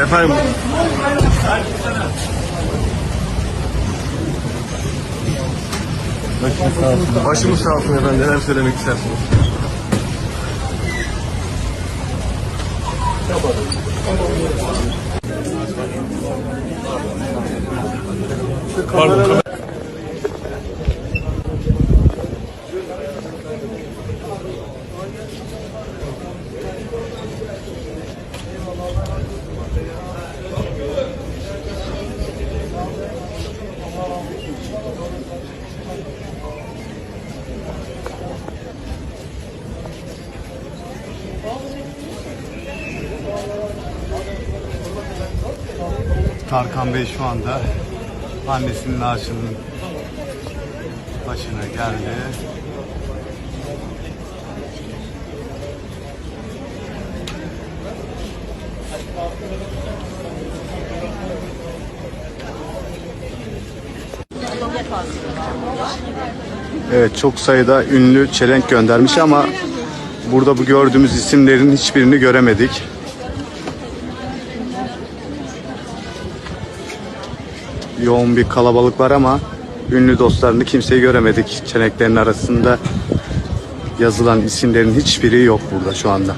Efendim. Başınız sağ olsun. Başımız sağ olsun efendim. Neler söylemek istersiniz? Pardon. Tarkan Bey şu anda annesinin naaşının başına geldi. Evet çok sayıda ünlü çelenk göndermiş ama burada bu gördüğümüz isimlerin hiçbirini göremedik. Yoğun bir kalabalık var ama ünlü dostlarını kimseyi göremedik. Çeneklerin arasında yazılan isimlerin hiçbiri yok burada şu anda.